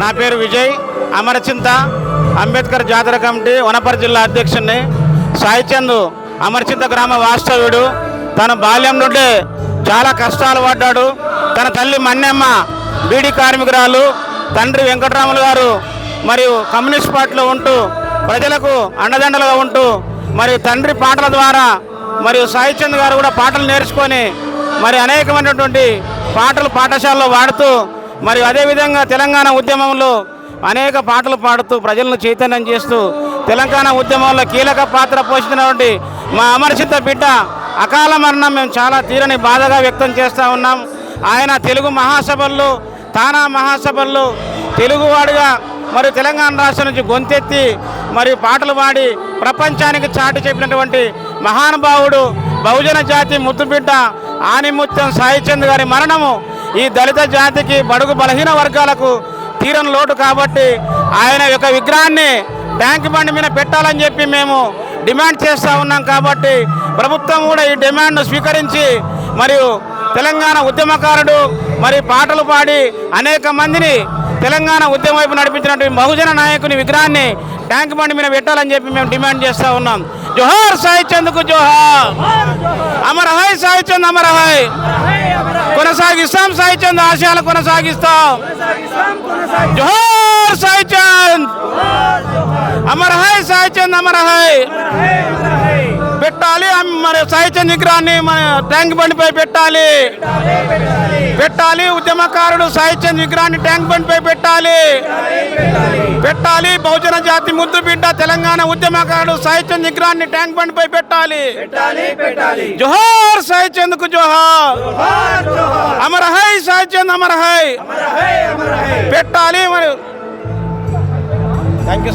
నా పేరు విజయ్ అమరచింత అంబేద్కర్ జాతర కమిటీ వనపర్తి జిల్లా అధ్యక్షుడిని సాయిచంద్ అమరచింత గ్రామ వాస్తవ్యుడు. తన బాల్యం నుండి చాలా కష్టాలు పడ్డాడు. తన తల్లి మన్నెమ్మ బీడీ కార్మికురాలు తండ్రి వెంకటరాములు గారు మరియు కమ్యూనిస్ట్ పార్టీలో ఉంటూ ప్రజలకు అండదండలుగా ఉంటూ మరియు తండ్రి పాటల ద్వారా మరియు సాయిచంద్ గారు కూడా పాటలు నేర్చుకొని మరి అనేకమైనటువంటి పాటలు పాఠశాలలో వాడుతూ మరియు అదేవిధంగా తెలంగాణ ఉద్యమంలో అనేక పాటలు పాడుతూ ప్రజలను చైతన్యం చేస్తూ తెలంగాణ ఉద్యమంలో కీలక పాత్ర పోషించినటువంటి మా అమరచిత బిడ్డ అకాల మరణం మేము చాలా తీరని బాధగా వ్యక్తం చేస్తూ ఉన్నాం. ఆయన తెలుగు మహాసభల్లో తానా మహాసభల్లో తెలుగువాడుగా మరి తెలంగాణ రాష్ట్రం నుంచి గొంతెత్తి మరియు పాటలు పాడి ప్రపంచానికి చాటి చెప్పినటువంటి మహానుభావుడు బహుజన జాతి ముద్దుబిడ్డ ఆనిముత్యం సాయిచంద్ గారి మరణము ఈ దళిత జాతికి బడుగు బలహీన వర్గాలకు తీరని లోటు కాబట్టి ఆయన యొక్క విగ్రహాన్ని ట్యాంక్ బండి మీద పెట్టాలని చెప్పి మేము డిమాండ్ చేస్తూ ఉన్నాం కాబట్టి ప్రభుత్వం కూడా ఈ డిమాండ్ను స్వీకరించి మరియు తెలంగాణ ఉద్యమకారుడు మరి పాటలు పాడి అనేక మందిని తెలంగాణ ఉద్యమం వైపు నడిపించినటువంటి బహుజన నాయకుని విగ్రహాన్ని ట్యాంక్ బండి మీద పెట్టాలని చెప్పి మేము డిమాండ్ చేస్తూ ఉన్నాం. జోహార్ సాయి చంద్కు జోహార్. అమర హై సాయి చంద్ అమరహాయ్ హై. కొనసాగిస్తాం. సాయి చంద్ ఆశయాలు కొనసాగిస్తాం. జోహార్ సాయి చంద్. అమర హై సాయి చంద్ అమర హై. పెట్టాలి అమ్- మరి సాయి చంద్ విగ్రహాన్ని మన ట్యాంక్ బండిపై పెట్టాలి. పెట్టాలి ఉద్యమకారుడు సాయి చంద్ విగ్రహాన్ని ట్యాంక్ బండిపై పెట్టాలి. పెట్టాలి బహుజన జాతి ముద్దు బిడ్డ తెలంగాణ ఉద్యమకారుడు సాయి చంద్ విగ్రహాన్ని ట్యాంక్ బండిపై పెట్టాలి. జోహార్ సాయి చంద్కు జోహార్ అమర హై చంద్ అమర హై పెట్టాలి మరి. Thank you